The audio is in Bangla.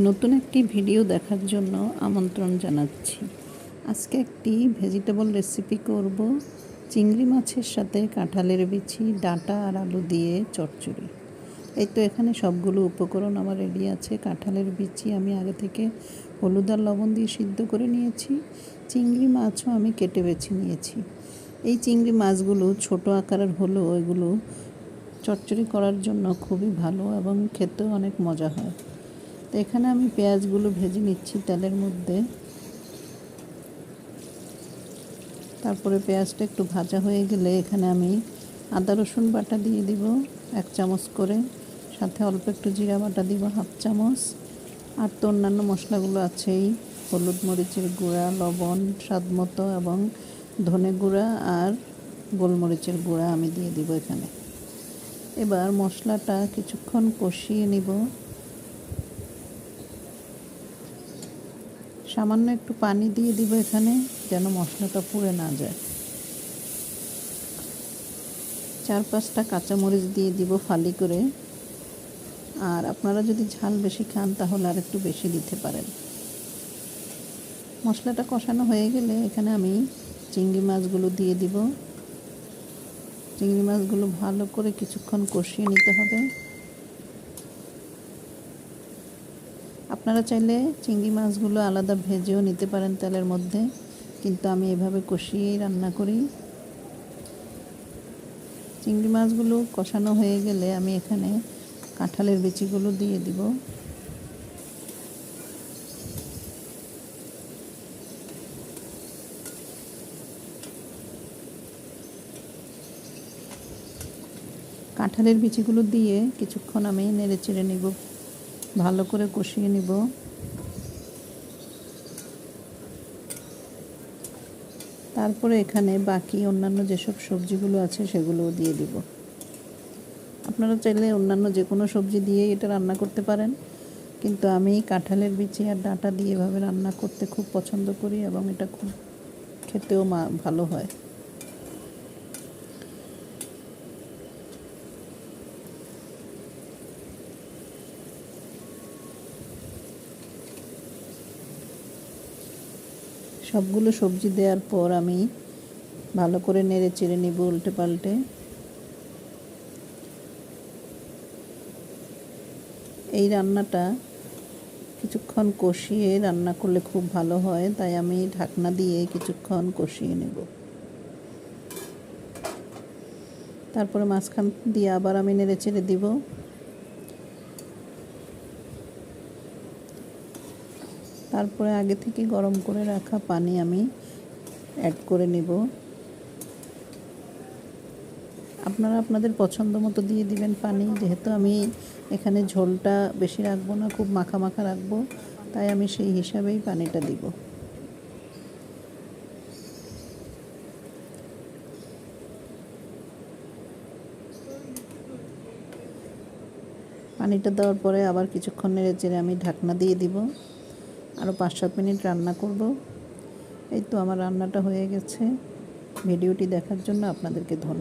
নতুন একটি ভিডিও দেখার জন্য আমন্ত্রণ জানাচ্ছি। আজকে একটি ভেজিটেবল রেসিপি করব। চিংড়ি মাছের সাথে কাঁঠালের বিচি, ডাঁটা আর আলু দিয়ে চচ্চড়ি। এই তো এখানে সবগুলো উপকরণ আমার রেডি আছে। কাঁঠালের বিচি আমি আগে থেকে হলুদ আর লবণ দিয়ে সিদ্ধ করে নিয়েছি। চিংড়ি মাছও আমি কেটে বেছে নিয়েছি। এই চিংড়ি মাছগুলো ছোট আকারের হলেও এগুলো চচ্চড়ি করার জন্য খুবই ভালো এবং খেতেও অনেক মজা হয়। তো এখানে আমি পেঁয়াজগুলো ভেজে নিচ্ছি তেলের মধ্যে। তারপরে পেঁয়াজটা একটু ভাজা হয়ে গেলে এখানে আমি আদা, রসুন বাটা দিয়ে দিব এক চামচ করে। সাথে অল্প একটু জিরা বাটা দিব হাফ চামচ। আর তো অন্যান্য মশলাগুলো আছেই হলুদ মরিচের গুঁড়া, লবণ, স্বাদ মতো এবং ধনে গুঁড়া আর গোলমরিচের গুঁড়া আমি দিয়ে দিব এখানে। এবার মশলাটা কিছুক্ষণ কষিয়ে নিব। সামান্য একটু পানি দিয়ে দিব এখানে, যেন মশলাটা পুড়ে না যায়। চার পাঁচটা কাঁচামরিচ দিয়ে দিব ফালি করে। আর আপনারা যদি ঝাল বেশি খান, তাহলে আর একটু বেশি দিতে পারেন। মশলাটা কষানো হয়ে গেলে এখানে আমি চিংড়ি মাছগুলো দিয়ে দিব। চিংড়ি মাছগুলো ভালো করে কিছুক্ষণ কষিয়ে নিতে হবে। আপনারা চাইলে চিংড়ি মাছগুলো আলাদা ভেজেও নিতে পারেন তেলের মধ্যে, কিন্তু আমি এভাবে কষিয়েই রান্না করি। চিংড়ি মাছগুলো কষানো হয়ে গেলে আমি এখানে কাঁঠালের বিচিগুলো দিয়ে দিব। কাঁঠালের বিচিগুলো দিয়ে কিছুক্ষণ আমি নেড়ে চেড়ে নিব। ভালো করে কষিয়ে নিব। তারপরে এখানে বাকি অন্যান্য যেসব সবজিগুলো আছে সেগুলোও দিয়ে দিব। আপনারা চাইলে অন্যান্য যে কোনো সবজি দিয়ে এটা রান্না করতে পারেন, কিন্তু আমি কাঁঠালের বিচি আর ডাঁটা দিয়ে এভাবে রান্না করতে খুব পছন্দ করি এবং এটা খুব খেতেও মা ভালো হয়। সবগুলো সবজি দেওয়ার পর আমি ভালো করে নেড়ে চেড়ে নিব উল্টে পাল্টে। এই রান্নাটা কিছুক্ষণ কষিয়ে রান্না করলে খুব ভালো হয়, তাই আমি ঢাকনা দিয়ে কিছুক্ষণ কষিয়ে নেব। তারপরে মাঝখান দিয়ে আবার আমি নেড়ে চেড়ে দিব। তারপরে আগে থেকে গরম করে রাখা পানি আমি অ্যাড করে নেব। আপনারা আপনাদের পছন্দ মতো দিয়ে দিবেন পানি, যেহেতু আমি এখানে ঝোলটা বেশি রাখব না, খুব মাখা মাখা রাখব, তাই আমি সেই হিসাবেই পানিটা দিব। পানিটা দেওয়ার পরে আবার কিছুক্ষণ নেড়ে চেড়ে আমি ঢাকনা দিয়ে দিব। আরও পাঁচ সাত মিনিট রান্না করব। এই তো আমার রান্নাটা হয়ে গেছে। ভিডিওটি দেখার জন্য আপনাদেরকে ধন্যবাদ।